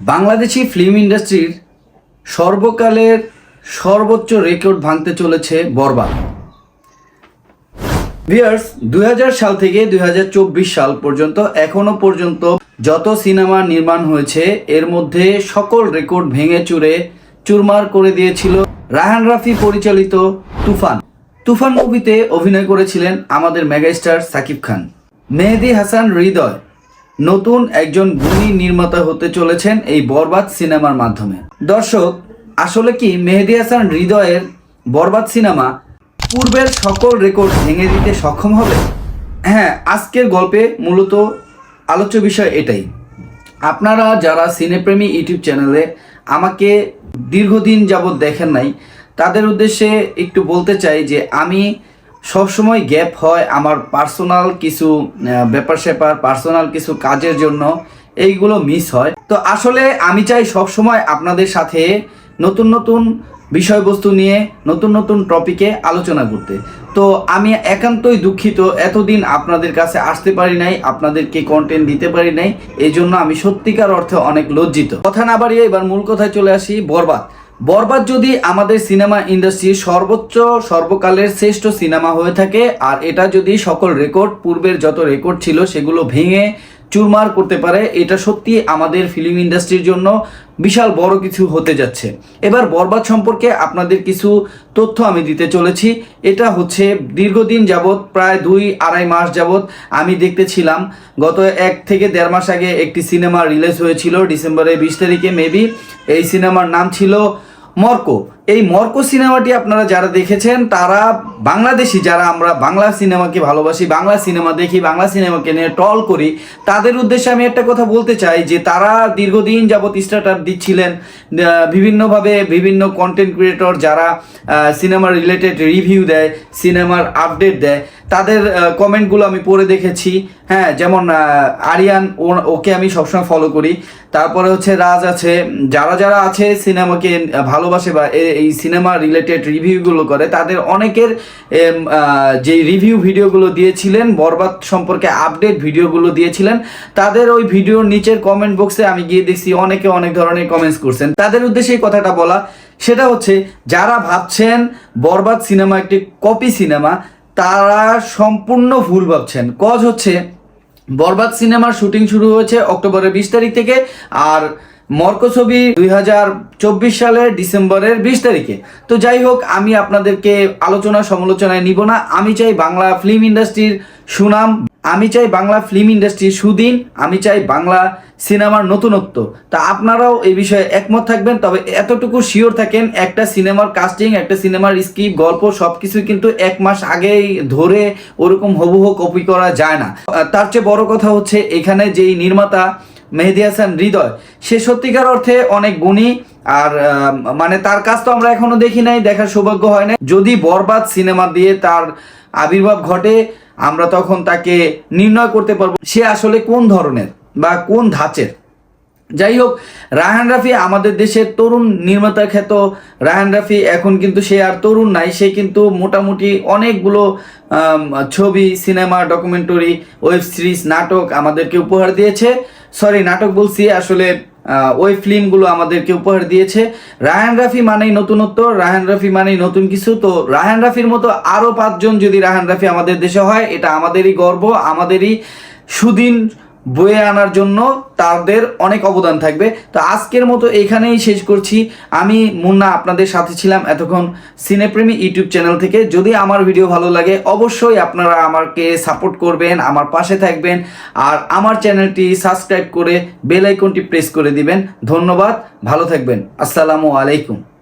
Bangladeshi film ইন্ডাস্ট্রির সর্বকালের সর্বোচ্চ রেকর্ড ভাঙতে চলেছে বরবাদ। ভিয়ার্স দুই হাজার সাল থেকে দুই হাজার চব্বিশ সাল পর্যন্ত, এখনও পর্যন্ত যত সিনেমা নির্মাণ হয়েছে, এর মধ্যে সকল রেকর্ড ভেঙে চুরে চুরমার করে দিয়েছিল রাহান রাফি পরিচালিত তুফান। তুফান মুভিতে অভিনয় করেছিলেন আমাদের মেগাস্টার সাকিব খান। মেহেদি হাসান হৃদয় নতুন একজন গুণী নির্মাতা হতে চলেছেন এই বরবাদ সিনেমার মাধ্যমে। দর্শক, আসলে কি মেহেদি হাসান হৃদয়ের বরবাদ সিনেমা পূর্বের সকল রেকর্ড ভেঙে দিতে সক্ষম হবে? হ্যাঁ আজকের গল্পে মূলত আলোচ্য বিষয় এটাই। আপনারা যারা সিনেপ্রেমী ইউটিউব চ্যানেলে আমাকে দীর্ঘদিন যাবৎ দেখেন নাই, তাদের উদ্দেশ্যে একটু বলতে চাই যে আমি সবসময় গ্যাপ হয় আমার পার্সোনাল কিছু ব্যাপার স্যাপার, পার্সোনাল কিছু কাজের জন্য, এইগুলো মিস হয়। তো আসলে আমি চাই সবসময় আপনাদের সাথে নতুন নতুন বিষয়বস্তু নিয়ে, নতুন নতুন টপিকে আলোচনা করতে। তো আমি একান্তই দুঃখিত, এতদিন আপনাদের কাছে আসতে পারি নাই, আপনাদেরকে কন্টেন্ট দিতে পারি নাই এই জন্য আমি সত্যিকার অর্থে অনেক লজ্জিত। কথা না বাড়িয়ে এবার মূল কথায় চলে আসি, বরবাদ। বরবাদ যদি আমাদের সিনেমা ইন্ডাস্ট্রির সর্বোচ্চ, সর্বকালের শ্রেষ্ঠ সিনেমা হয়ে থাকে, আর এটা যদি সকল রেকর্ড, পূর্বের যত রেকর্ড ছিল সেগুলো ভেঙে চুরমার করতে পারে, এটা সত্যি আমাদের ফিল্ম ইন্ডাস্ট্রির জন্য বিশাল বড় কিছু হতে যাচ্ছে। এবার বরবাদ সম্পর্কে আপনাদের কিছু তথ্য আমি দিতে চলেছি। এটা হচ্ছে দীর্ঘদিন যাবৎ, প্রায় দুই আড়াই মাস যাবৎ আমি দেখতেছিলাম। গত এক থেকে দেড় মাস আগে একটি সিনেমা রিলিজ হয়েছিল ডিসেম্বরের বিশ তারিখে, মেবি। এই সিনেমার নাম ছিল মর্কো। এই মর্কো সিনেমাটি আপনারা যারা দেখেছেন, তারা বাংলাদেশি, যারা আমরা বাংলা সিনেমাকে ভালোবাসি, বাংলা সিনেমা দেখি, বাংলা সিনেমাকে নিয়ে টল করি, তাদের উদ্দেশ্যে আমি একটা কথা বলতে চাই যে, তারা দীর্ঘদিন যাবৎ স্টার্টার দিচ্ছিলেন বিভিন্নভাবে বিভিন্ন কন্টেন্ট ক্রিয়েটর যারা সিনেমার রিলেটেড রিভিউ দেয় সিনেমার আপডেট দেয়, তাদের কমেন্টগুলো আমি পড়ে দেখেছি। হ্যাঁ যেমন আরিয়ান ওকে আমি সবসময় ফলো করি। তারপরে হচ্ছে রাজ আছে। যারা যারা আছে সিনেমাকে ভালোবাসে বা এই সিনেমা রিলেটেড রিভিউগুলো করে, তাদের অনেকের যে রিভিউ ভিডিওগুলো দিয়েছিলেন, বরবাদ সম্পর্কে আপডেট ভিডিওগুলো দিয়েছিলেন, তাদের ওই ভিডিওর নিচের কমেন্ট বক্সে আমি গিয়ে দেখছি, অনেকে অনেক ধরনের কমেন্টস করছেন। তাদের উদ্দেশ্যে এই কথাটা বলা, সেটা হচ্ছে, যারা ভাবছেন বরবাদ সিনেমা একটি কপি সিনেমা, তারা সম্পূর্ণ ভুল ভাবছেন। কজ হচ্ছে, বরবাদ সিনেমার শুটিং শুরু হয়েছে অক্টোবরের বিশ তারিখ থেকে, আর মর্কো ছবি দুই হাজার চব্বিশ সালের ডিসেম্বরের বিশ তারিখে। তো যাই হোক, আমি আপনাদেরকে আলোচনা সমালোচনায় নিব না। আমি চাই বাংলা ফিল্ম ইন্ডাস্ট্রির সুনাম, আমি চাই বাংলা ফিল্ম ইন্ডাস্ট্রির সুদিন, আমি চাই বাংলা সিনেমার নতুনত্ব। তা আপনারাও এই বিষয়ে একমত থাকবেন, তবে এতটুকু শিওর থাকেন, একটা সিনেমার কাস্টিং একটা সিনেমার স্ক্রিপ্ট গল্প সব কিছুই কিন্তু এক মাস আগেই ধরে ওরকম হবুহ কপি করা যায় না। তার চেয়ে বড় কথা হচ্ছে এখানে যেই নির্মাতা মেহেদি হাসান হৃদয়। সে সত্যিকার অর্থে অনেক গুণী আর মানে তার কাজ তো আমরা এখনও দেখি নাই, দেখার সৌভাগ্য হয় না যদি বরবাদ সিনেমা দিয়ে তার আবির্ভাব ঘটে, আমরা তখন তাকে নির্ণয় করতে পারব সে আসলে কোন ধরনের বা কোন ধাঁচের। যাই হোক রাহান রাফি আমাদের দেশের তরুণ নির্মাতা খ্যাত রাহান রাফি, এখন কিন্তু সে আর তরুণ নাই, সে কিন্তু মোটামুটি অনেকগুলো ছবি, সিনেমা, ডকুমেন্টারি, ওয়েব সিরিজ, নাটক আমাদেরকে উপহার দিয়েছে। সরি, নাটক বলছি, আসলে ওই ফিল্মগুলো আমাদেরকে উপহার দিয়েছে। রায়ান রাফি মানেই নতুনত্ব রাহান রাফি মানেই নতুন কিছু। তো রায়ান রাফির মতো আরও পাঁচজন যদি রায়ান রাফি আমাদের দেশে হয়, এটা আমাদেরই গর্ব, আমাদেরই সুদিন বয়ে আনার জন্য তাদের অনেক অবদান থাকবে। তো আজকের মতো এখানেই শেষ করছি। আমি মুন্না আপনাদের সাথে ছিলাম এতক্ষণ সিনেপ্রেমী ইউটিউব চ্যানেল থেকে। যদি আমার ভিডিও ভালো লাগে, অবশ্যই আপনারা আমাকে সাপোর্ট করবেন, আমার পাশে থাকবেন, আর আমার চ্যানেলটি সাবস্ক্রাইব করে বেল আইকনটি প্রেস করে দিবেন। ধন্যবাদ, ভালো থাকবেন। আসসালামু আলাইকুম।